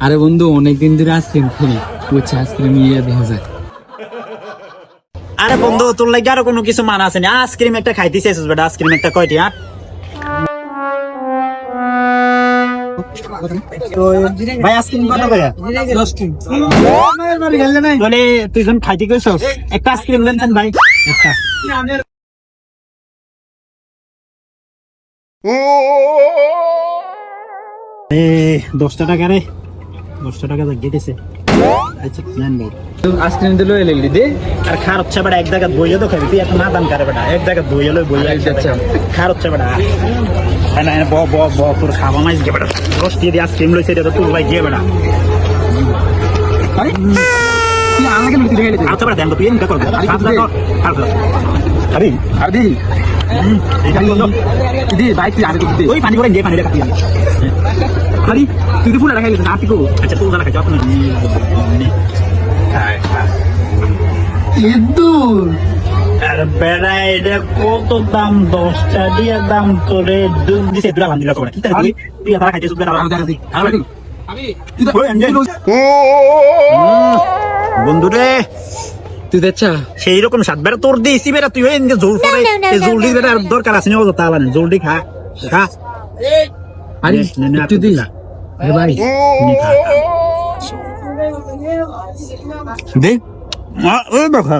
আরে বন্ধু অনেকদিন ধরে আইসক্রিম খেলি বলছে আইসক্রিম ইয়ে দেখা যায় আরে বন্ধু তোর লাগে আরও কোনো কিছু মানা আছে না? আইসক্রিম একটা খাইতে চাইছিস বেটা আইসক্রিম একটা কয়টি হ্যাঁ ভাই আইসক্রিম কত করে? বলে তুই যখন খাইতে কইছ একটা আইসক্রিম দেন দেন ভাই। একটা এ দশটা টাকা রে। দশটা টাকা দিছে। আচ্ছা নেন বল আইসক্রিম দিলো এলি দে। আর খার হচ্ছে বেটা এক জায়গা বইয়ে তো খাবি। তুই এত না দাম করে বেটা? এক জায়গা বইয়ে লই বইয়ে আচ্ছা। খার হচ্ছে বেটা না ব ব ব তোর খাওয়া মাইস গে বেটা। রস দিয়ে দিয়ে আইসক্রিম লইছে এটা তো তোর ভাই গিয়ে বেটা। তুই আচ্ছা বেটা দেন তো তুই এনকা কর। খাত লাগো খাত লাগো আরে আর দি ভাই তুই আরে দি। ওই পানি করে দিয়ে পানি রেখা আরে তুই তো পুরো রাখাই না আপনি কো আচ্ছা তুই জানা খাই আপনি ইদুর আর বেড়া এটা কত দাম? দশটা দিয়ে দাম তোরে দুধ দিছে। দুটা ভান্দিলা করে কি তাই? তুই তারা খাইতে সুবিধা বন্ধু রে তুই দেখছা? সেই রকম স্বাদ বেড়া তোর দিয়েছি বেড়া তুই ওই জোর করে এই জলদি বেড়া আর দরকার আছে না তা আলানে জলদি খা। খা। আরে নে, নে, একটু দি আরে ভাই নে, খা, খা। দে আ, ওই দেখা।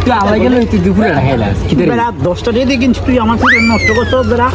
তুই আমাকে লই তুই দুপুরে রাখাইলাস কি দশটা দিয়ে দিয়ে কিন্তু তুই আমার নষ্ট করছ বেড়া।